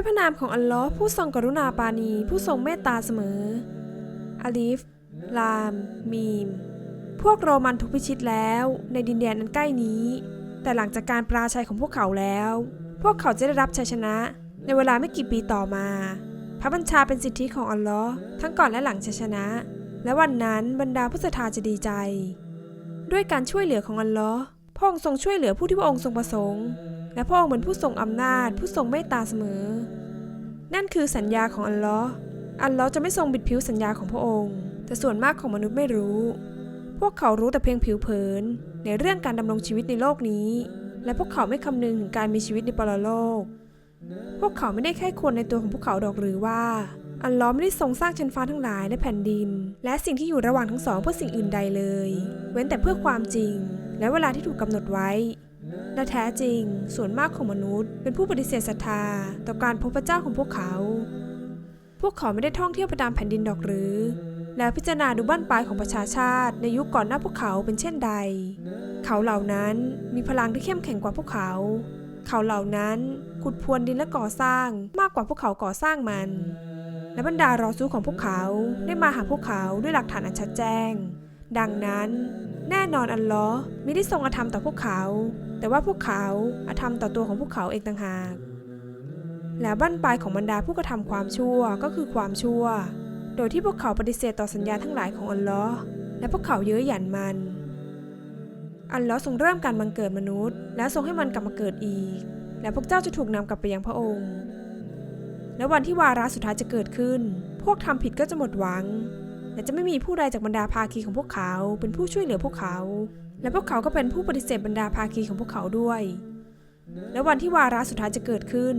ด้วยพระนามของอัลลอฮ์ผู้ทรงกรุณาปาณีผู้ทรงเมตตาเสมออาลิฟลาม มีม พวกโรมันถูกพิชิตแล้วในดินแดนอันใกล้นี้ แต่หลังจากการปราชัยของพวกเขาแล้ว พวกเขาจะได้รับชัยชนะ ในเวลาไม่กี่ปีต่อมา พระบัญชาเป็นสิทธิของอัลลอฮ์ทั้งก่อนและหลังชัยชนะ และวันนั้นบรรดาผู้ศรัทธาจะดีใจ ด้วยการช่วยเหลือของอัลลอฮ์พระองค์ทรงช่วยเหลือผู้ที่พระองค์ทรงประสงค์และพระองค์เป็นผู้ทรงอำนาจผู้ทรงเมตตาเสมอ นั่นคือสัญญาของอัลลอฮ์อัลลอฮ์จะไม่ทรงบิดผิวสัญญาของพระองค์ แต่ส่วนมากของมนุษย์ไม่รู้ พวกเขารู้แต่เพียงผิวเผิน ในเรื่องการดำรงชีวิตในโลกนี้ และพวกเขาไม่คำนึงถึงการมีชีวิตในปรโลก พวกเขาไม่ได้แค่ควรในตัวของพวกเขาดอกหรือว่า อัลลอฮ์ไม่ได้ทรงสร้างชั้นฟ้าทั้งหลายและแผ่นดิน และสิ่งที่อยู่ระหว่างทั้งสองเพื่อสิ่งอื่นใดเลย เว้นแต่เพื่อความจริง และเวลาที่ถูกกำหนดไว้ และแท้จริง ส่วนมากของมนุษย์ เป็นผู้ปฏิเสธศรัทธา ต่อการพบพระเจ้าของพวกเขา พวกเขาไม่ได้ท่องเที่ยวไปตามแผ่นดินดอกหรือ แล้วพิจารณาดูบ้านปลายของประชาชาติ ในยุคก่อนหน้าพวกเขาเป็นเช่นใด เขาเหล่านั้นมีพลังที่เข้มแข็งกว่าพวกเขา เขาเหล่านั้นขุดพรวนดินและก่อสร้างมากกว่าพวกเขาก่อสร้างมัน และบรรดารอซูของพวกเขาได้มาหาพวกเขาด้วยหลักฐานอันชัดแจ้ง ดังนั้น แน่นอนอัลลอฮ์มิได้ทรงอธรรมต่อพวกเขา แต่ว่าพวกเขาอธรรมต่อตัวของพวกเขาเองต่างหาก และบั้นปลายของบรรดาผู้กระทำความชั่วก็คือความชั่ว โดยที่พวกเขาปฏิเสธต่อสัญญาทั้งหลายของอัลลอฮ์และพวกเขาเย้ยหยันมัน อัลลอฮ์ทรงเริ่มการบังเกิดมนุษย์ และทรงให้มันกลับมาเกิดอีก และพวกเจ้าจะถูกนำกลับไปยังพระองค์ และวันที่วาระสุดท้ายจะเกิดขึ้น พวกทำผิดก็จะหมดหวัง และจะไม่มีผู้ใดจากบรรดาภาคีของพวกเขา เป็นผู้ช่วยเหลือพวกเขา และพวกเขาก็เป็นผู้ปฏิเสธบรรดาภาคีของพวกเขาด้วย และวันที่วาระสุดท้ายจะเกิดขึ้น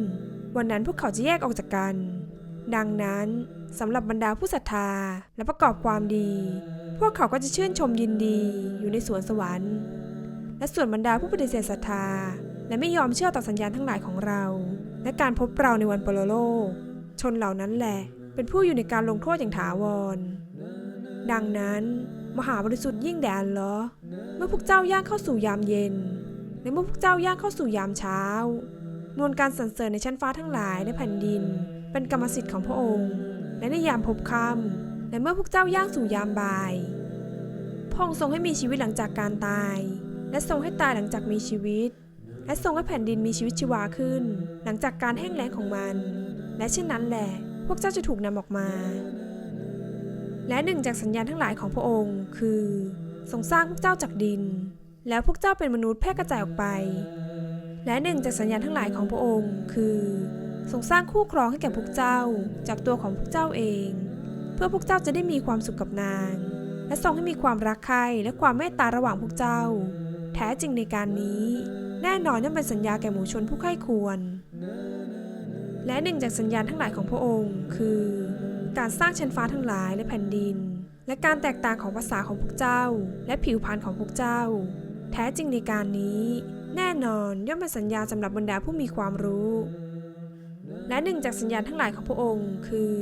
วันนั้นพวกเขาจะแยกออกจากกัน ดังนั้นสำหรับบรรดาผู้ศรัทธาและประกอบความดี พวกเขาก็จะชื่นชมยินดีอยู่ในสวนสวรรค์ และส่วนบรรดาผู้ปฏิเสธศรัทธา และไม่ยอมเชื่อต่อสัญญาณทั้งหลายของเรา และการพบเราในวันปรโลกชนเหล่านั้นแหละ เป็นผู้อยู่ในการลงโทษอย่างถาวร ดังนั้นมหาบริสุทธิ์ยิ่งแด่อัลลอฮ์เมื่อพวกเจ้าย่างเข้าสู่ยามเย็น และเมื่อพวกเจ้าย่างเข้าสู่ยามเช้ามวลการสรรเสริญในชั้นฟ้าทั้งหลายและแผ่นดิน เป็นกรรมสิทธิ์ของพระองค์ และในยามพบค่ำและเมื่อพวกเจ้าย่างสู่ยามบ่ายพระองค์ทรงให้มีชีวิตหลังจากการตาย และทรงให้ตายหลังจากมีชีวิต และทรงให้แผ่นดินมีชีวิตชีวาขึ้น หลังจากการแห้งแล้งของมัน และเช่นนั้นแหละ พวกเจ้าจะถูกนำออกมา และหนึ่งจากสัญญาณทั้งหลายของพระองค์ คือทรงสร้างพวกเจ้าจากดิน แล้วพวกเจ้าเป็นมนุษย์แพร่กระจายออกไป และหนึ่งจากสัญญาณทั้งหลายของพระองค์ คือทรงสร้างคู่ครองให้แก่พวกเจ้าจากตัวของพวกเจ้าเอง เพื่อพวกเจ้าจะได้มีความสุขกับนาง และทรงให้มีความรักใคร่และความเมตตาระหว่างพวกเจ้า แท้จริงในการนี้ แน่นอนย่อมเป็นสัญญาแก่หมู่ชนผู้ใคร่ควร และหนึ่งจากสัญญาณทั้งหลายของพระองค์ คือ การสร้างชั้นฟ้าทั้งหลายและแผ่นดิน และการแตกต่างของภาษาของพวกเจ้า และผิวพรรณของพวกเจ้า แท้จริงในการนี้ แน่นอนย่อมเป็นสัญญาสำหรับบรรดาผู้มีความรู้ และหนึ่งจากสัญญาณทั้งหลายของพระองค์ คือ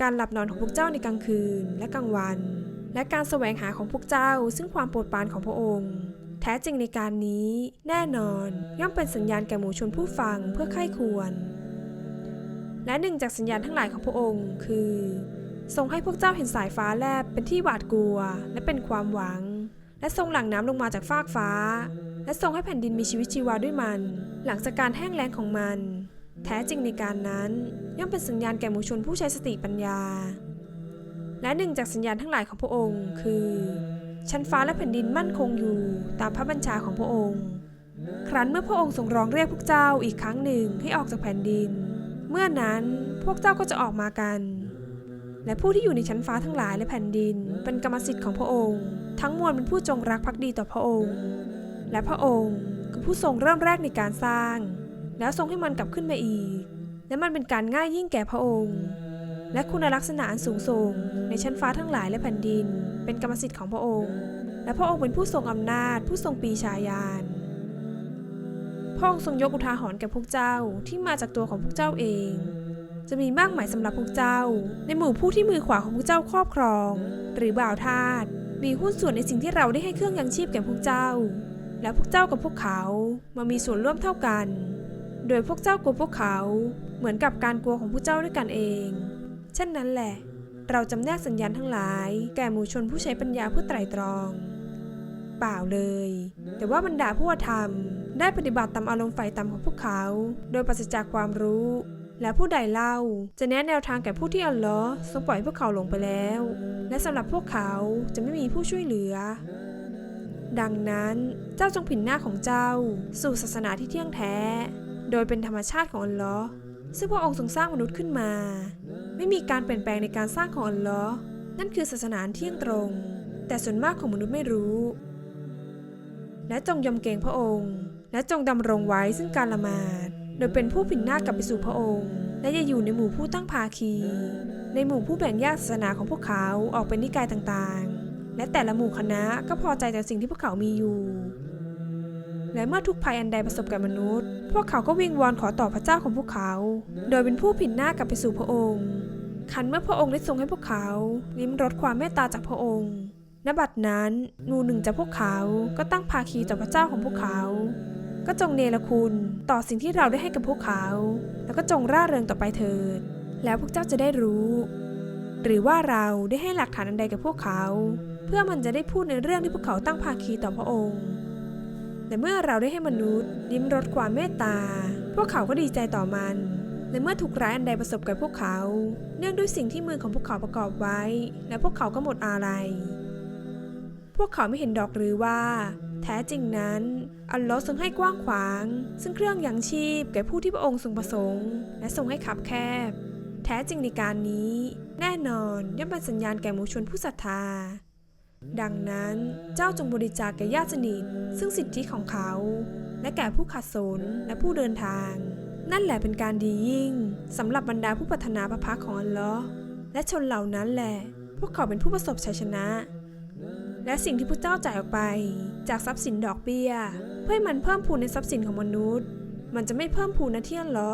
การหลับนอนของพวกเจ้าในกลางคืนและกลางวัน และการแสวงหาของพวกเจ้า ซึ่งความโปรดปรานของพระองค์แท้จริงในการนี้ แน่นอนย่อมเป็นสัญญาณแก่หมู่ชนผู้ฟังเพื่อไข้ควร และหนึ่งจากสัญญาณทั้งหลายของพระองค์คือทรงให้พวกเจ้าเห็นสายฟ้าแลบเป็นที่หวาดกลัว และเป็นความหวัง และทรงหลั่งน้ำลงมาจากฟากฟ้า และทรงให้แผ่นดินมีชีวิตชีวาด้วยมัน หลังจากการแห้งแล้งของมัน แท้จริงในการนั้น ย่อมเป็นสัญญาณแก่มูชนผู้ใช้สติปัญญา และหนึ่งจากสัญญาณทั้งหลายของพระองค์คือ ชั้นฟ้าและแผ่นดินมั่นคงอยู่ตามพระบัญชาของพระองค์ ครั้นเมื่อพระองค์ทรงร้องเรียกพวกเจ้าอีกครั้งหนึ่งให้ออกจากแผ่นดิน เมื่อนั้นพวกเจ้าก็จะออกมากัน และผู้ที่อยู่ในชั้นฟ้าทั้งหลายและแผ่นดิน เป็นกรรมสิทธิ์ของพระองค์ ทั้งมวลเป็นผู้จงรักภักดีต่อพระองค์ และพระองค์คือผู้ทรงเริ่มแรกในการสร้าง แล้วทรงให้มันกลับขึ้นมาอีก และมันเป็นการง่ายยิ่งแก่พระองค์ และคุณลักษณะอันสูงส่งในชั้นฟ้าทั้งหลายและแผ่นดิน เป็นกรรมสิทธิ์ของพระองค์ และพระองค์เป็นผู้ทรงอำนาจ ผู้ทรงปีชาญาณ พระองค์ทรงยกอุทาหรณ์แก่พวกเจ้าที่มาจากตัวของพวกเจ้าเอง จะมีมากหมายสำหรับพวกเจ้า ในหมู่ผู้ที่มือขวาของพวกเจ้าครอบครอง หรือบ่าวทาสมีหุ้นส่วนในสิ่งที่เราได้ให้เครื่องยังชีพแก่พวกเจ้า และพวกเจ้ากับพวกเขามามีส่วนร่วมเท่ากัน โดยพวกเจ้ากลัวพวกเขาเหมือนกับการกลัวของผู้เจ้าด้วยกันเอง เช่นนั้นแหละ เราจำแนกสัญญาณทั้งหลาย แก่หมู่ชนผู้ใช้ปัญญาเพื่อไตร่ตรอง เปล่าเลย แต่ว่าบรรดาผู้ธรรม ได้ปฏิบัติตามอารมณ์ไฟต่ำของพวกเขา โดยปราศจากความรู้ และผู้ใดเล่าจะแนะแนวทางแก่ผู้ที่อัลลอฮ์ทรงปล่อยพวกเขาลงไปแล้ว และสำหรับพวกเขาจะไม่มีผู้ช่วยเหลือ ดังนั้นเจ้าจงผินหน้าของเจ้า สู่ศาสนาที่เที่ยงแท้ โดยเป็นธรรมชาติของอัลลอฮ์ซึ่งพระองค์ทรงสร้างมนุษย์ขึ้นมา ไม่มีการเปลี่ยนแปลงในการสร้างของอัลลอฮ์นั่นคือศาสนาเที่ยงตรง แต่ส่วนมากของมนุษย์ไม่รู้ และจงยำเกรงพระองค์ และจงดำรงไว้ซึ่งการละหมาด โดยเป็นผู้ผินหน้ากลับไปสู่พระองค์ และอย่าอยู่ในหมู่ผู้ตั้งภาคี ในหมู่ผู้แบ่งแยกศาสนาของพวกเขาออกเป็นนิกายต่างๆ และแต่ละหมู่คณะก็พอใจจากสิ่งที่พวกเขามีอยู่ และเมื่อทุกภัยอันใดประสบกับมนุษย์ พวกเขาก็วิงวอนขอต่อพระเจ้าของพวกเขา โดยเป็นผู้ผินหน้ากลับไปสู่พระองค์คันเมื่อพระองค์ได้ทรงให้พวกเขา ลิ้มรสความเมตตาจากพระองค์ ณบัดนั้นหมู่หนึ่งจากพวกเขาก็ตั้งภาคีต่อพระเจ้าของพวกเขา ก็จงเนรคุณต่อสิ่งที่เราได้ให้กับพวกเขา แล้วก็จงร่าเริงต่อไปเถิด แล้วพวกเจ้าจะได้รู้ หรือว่าเราได้ให้หลักฐานอันใดกับพวกเขา เพื่อมันจะได้พูดในเรื่องที่พวกเขาตั้งภาคีต่อพระองค์แต่เมื่อเราได้ให้มนุษย์ลิ้มรสความเมตตา พวกเขาก็ดีใจต่อมัน และเมื่อถูกร้ายอันใดประสบกับพวกเขา เนื่องด้วยสิ่งที่มือของพวกเขาประกอบไว้ และพวกเขาก็หมดอะไรพ วกเขาไม่เห็นดอกหรือว่า แท้จริงนั้น อัลลอฮ์ทรงให้กว้างขวาง ซึ่งเครื่องยังชีพแก่ผู้ที่พระองค์ทรงประสงค์ และทรงให้ขับแคบ แท้จริงในการนี้ แน่นอนย่อมเป็นสัญญาณแก่หมู่ชนผู้ศรัทธา ดังนั้นเจ้าจงบริจาคแก่ญาติสนิทซึ่งสิทธิของเขา และแก่ผู้ขัดสนและผู้เดินทาง นั่นแหละเป็นการดียิ่งสำหรับบรรดาผู้ปรารถนาพระพักของอัลลอฮ์และชนเหล่านั้นแหละ พวกเขาเป็นผู้ประสบชัยชนะ และสิ่งที่พระเจ้าจ่ายออกไป จากทรัพย์สินดอกเบี้ย เพื่อให้มันเพิ่มพูนในทรัพย์สินของมนุษย์ มันจะไม่เพิ่มพูนนะที่อัลลอ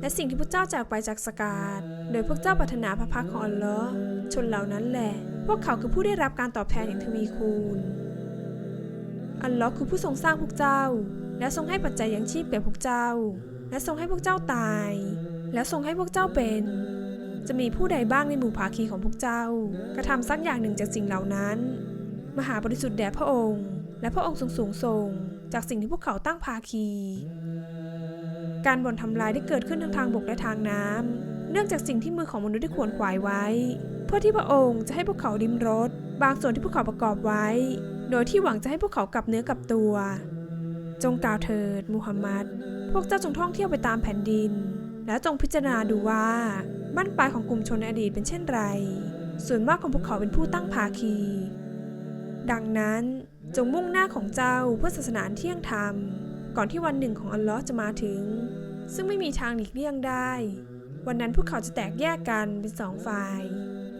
และสิ่งที่พระเจ้าจ่ายออกไปจากสกาดโดยพวกเจ้าปรารถนาพระพักของอัลลอฮ์ชนเหล่านั้นแหละ พวกเขาคือผู้ได้รับการตอบแทนอย่างทวีคูณ อัลลอฮ์คือผู้ทรงสร้างพวกเจ้า และทรงให้ปัจจัยยังชีพแก่พวกเจ้า และทรงให้พวกเจ้าตาย และทรงให้พวกเจ้าเป็นจะมีผู้ใดบ้างในหมู่ภาคีของพวกเจ้ากระทำสักอย่างหนึ่งจากสิ่งเหล่านั้น มหาบริสุทธิ์แด่พระองค์ และพระองค์ทรงสูงส่ง จากสิ่งที่พวกเขาตั้งภาคี การบ่อนทำลายได้เกิดขึ้นทั้งทางบกและทางน้ำเนื่องจากสิ่งที่มือของมนุษย์ได้ขวนขวายไว้ เพื่อที่พระองค์จะให้พวกเขาดิมรสบางส่วนที่พวกเขาประกอบไว้ โดยที่หวังจะให้พวกเขากลับเนื้อกลับตัว จงกล่าวเถิดมูฮัมหมัด พวกเจ้าจงท่องเที่ยวไปตามแผ่นดิน แล้วจงพิจารณาดูว่าบ้านปลายของกลุ่มชนในอดีตเป็นเช่นไร ส่วนมากของพวกเขาเป็นผู้ตั้งภาคี ดังนั้นจงมุ่งหน้าของเจ้าเพื่อศาสนาเที่ยงธรรม ก่อนที่วันหนึ่งของอัลลอฮ์จะมาถึง ซึ่งไม่มีทางหลีกเลี่ยงได้ วันนั้นพวกเขาจะแตกแยกกันเป็นสองฝ่าย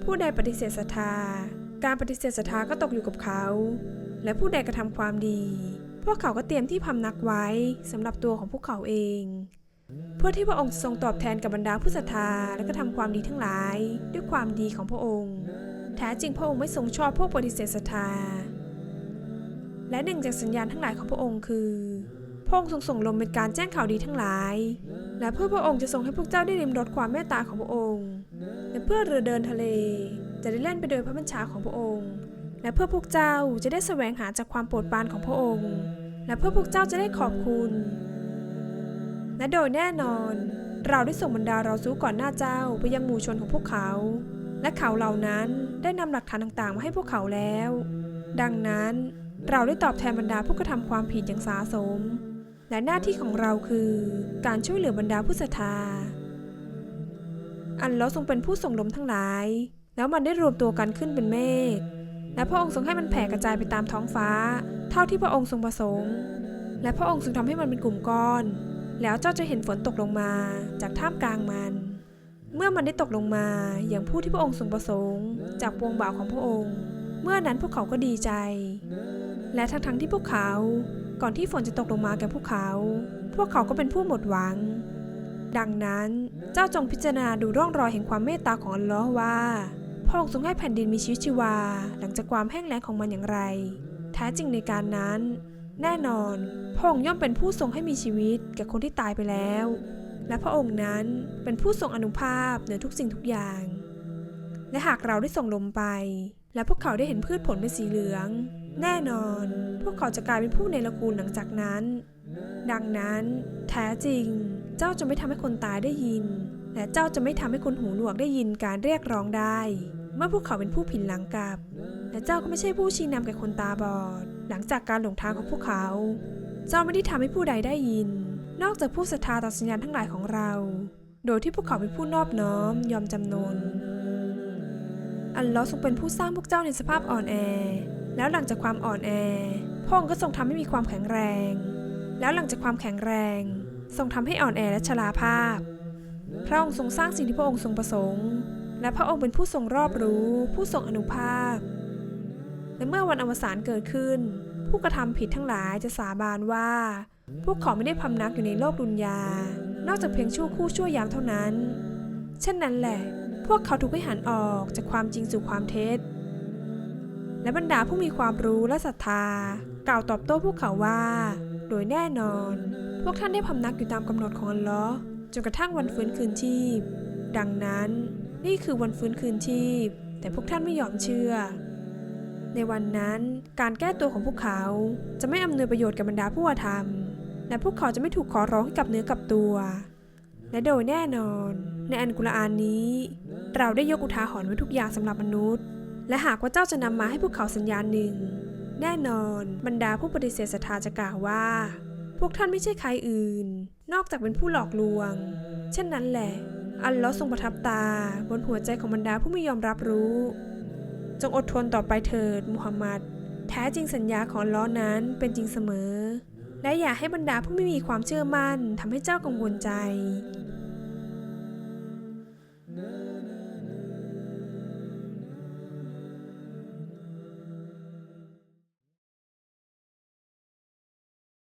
ผู้ใดปฏิเสธศรัทธา การปฏิเสธศรัทธาก็ตกอยู่กับเขา และผู้ใดกระทำความดี พวกเขาก็เตรียมที่พำนักไว้สำหรับตัวของพวกเขาเอง เพื่อที่พระองค์จะทรงตอบแทนกับบรรดาผู้ศรัทธาและก็ทำความดีทั้งหลาย ด้วยความดีของพระองค์ แท้จริงพระองค์ไม่ทรงชอบพวกปฏิเสธศรัทธา และหนึ่งจากสัญญาณทั้งหลายของพระองค์คือพระองค์ทรงส่งลมเป็นการแจ้งข่าวดีทั้งหลาย และเพื่อพระองค์จะทรงให้พวกเจ้าได้ริมรสความเมตตาของพระองค์ และเพื่อเรือเดินทะเล จะได้เล่นไปโดยพระบัญชาของพระองค์ และเพื่อพวกเจ้าจะได้แสวงหาจากความโปรดปรานของพระองค์ และเพื่อพวกเจ้าจะได้ขอบคุณ และโดยแน่นอน เราได้ส่งบรรดาเราสู้ก่อนหน้าเจ้าไปยังหมู่ชนของพวกเขา และเขาเหล่านั้นได้นำหลักฐานต่างๆ มาให้พวกเขาแล้ว ดังนั้นเราได้ตอบแทนบรรดาผู้กระทำความผิดอย่างสาสม และหน้าที่ของเราคือการช่วยเหลือบรรดาผู้ศรัทธา อันลอฮ์ทรงเป็นผู้ส่งลมทั้งหลาย แล้วมันได้รวมตัวกันขึ้นเป็นเมฆ และพระองค์ทรงให้มันแผ่กระจายไปตามท้องฟ้า เท่าที่พระองค์ทรงประสงค์ และพระองค์ทรงทำให้มันเป็นกลุ่มก้อน แล้วเจ้าจะเห็นฝนตกลงมาจากท่ามกลางมัน เมื่อมันได้ตกลงมาอย่างผู้ที่พระองค์ทรงประสงค์ จากวงบ่าวของพระองค์ เมื่อนั้นพวกเขาก็ดีใจ และทั้งๆที่พวกเขาก่อนที่ฝนจะตกลงมาแก่พวกเขา พวกเขาก็เป็นผู้หมดหวัง ดังนั้นเจ้าจงพิจารณาดูร่องรอยแห่งความเมตตาของอัลลอฮ์ว่าพระองค์ทรงให้แผ่นดินมีชีวิตชีวา หลังจากความแห้งแล้งของมันอย่างไร แท้จริงในการนั้น แน่นอนพระองค์ย่อมเป็นผู้ทรงให้มีชีวิตแก่คนที่ตายไปแล้ว และพระองค์นั้นเป็นผู้ทรงอนุภาพเหนือทุกสิ่งทุกอย่าง และหากเราได้ส่งลมไป และพวกเขาได้เห็นพืชผลเป็นสีเหลือง แน่นอน พวกเขาจะกลายเป็นผู้ในละกูลหลังจากนั้น ดังนั้น แท้จริง เจ้าจะไม่ทำให้คนตายได้ยิน และเจ้าจะไม่ทำให้คนหูหนวกได้ยินการเรียกร้องได้ เมื่อพวกเขาเป็นผู้ผินหลังกลับ และเจ้าก็ไม่ใช่ผู้ชี้นำแก่คนตาบอด หลังจากการหลงทางของพวกเขา เจ้าไม่ได้ทำให้ผู้ใดได้ยิน นอกจากผู้ศรัทธาต่อสัญญาณทั้งหลายของเรา โดยที่พวกเขาเป็นผู้นอบน้อมยอมจำนน อัลลอฮ์ทรงเป็นผู้สร้างพวกเจ้าในสภาพอ่อนแอ แล้วหลังจากความอ่อนแอ พระองค์ก็ทรงทำให้มีความแข็งแรง แล้วหลังจากความแข็งแรง ทรงทำให้อ่อนแอและชราภาพ พระองค์ทรงสร้างสิ่งที่พระองค์ทรงประสงค์ และพระองค์เป็นผู้ทรงรอบรู้ ผู้ทรงอนุภาพ และเมื่อวันอวสานเกิดขึ้น ผู้กระทำผิดทั้งหลายจะสาบานว่า พวกเขาไม่ได้พำนักอยู่ในโลกดุนยา นอกจากเพียงชั่วคู่ชั่วยามเท่านั้น เช่นนั้นแหละ พวกเขาถูกให้หันออกจากความจริงสู่ความเท็จ และบรรดาผู้มีความรู้และศรัทธา กล่าวตอบโต้พวกเขาว่า โดยแน่นอน พวกท่านได้พำนักอยู่ตามกำหนดของอัลลอฮ์จนกระทั่งวันฟื้นคืนชีพ ดังนั้น นี่คือวันฟื้นคืนชีพ แต่พวกท่านไม่ยอมเชื่อในวันนั้นการแก้ตัวของพวกเขาจะไม่อำนวยประโยชน์กับบรรดาผู้อาธรรม และพวกเขาจะไม่ถูกขอร้องให้กลับเนื้อกลับตัว และโดยแน่นอน ในอันกุรอานนี้ เราได้ยกอุทาหรณ์ไว้ทุกอย่างสำหรับมนุษย์ และหากว่าเจ้าจะนำมาให้พวกเขาสัญญาณหนึ่ง แน่นอนบรรดาผู้ปฏิเสธศรัทธาจะกล่าวว่า พวกท่านไม่ใช่ใครอื่น นอกจากเป็นผู้หลอกลวง เช่นนั้นแหละ อัลลอฮ์ทรงประทับตา บนหัวใจของบรรดาผู้ไม่ยอมรับรู้ จงอดทนต่อไปเถิดมุฮัมมัดแท้จริงสัญญาของอัลลอนั้นเป็นจริงเสมอ และอย่าให้บรรดาผู้ไม่มีความเชื่อมั่นทำให้เจ้ากังวลใจ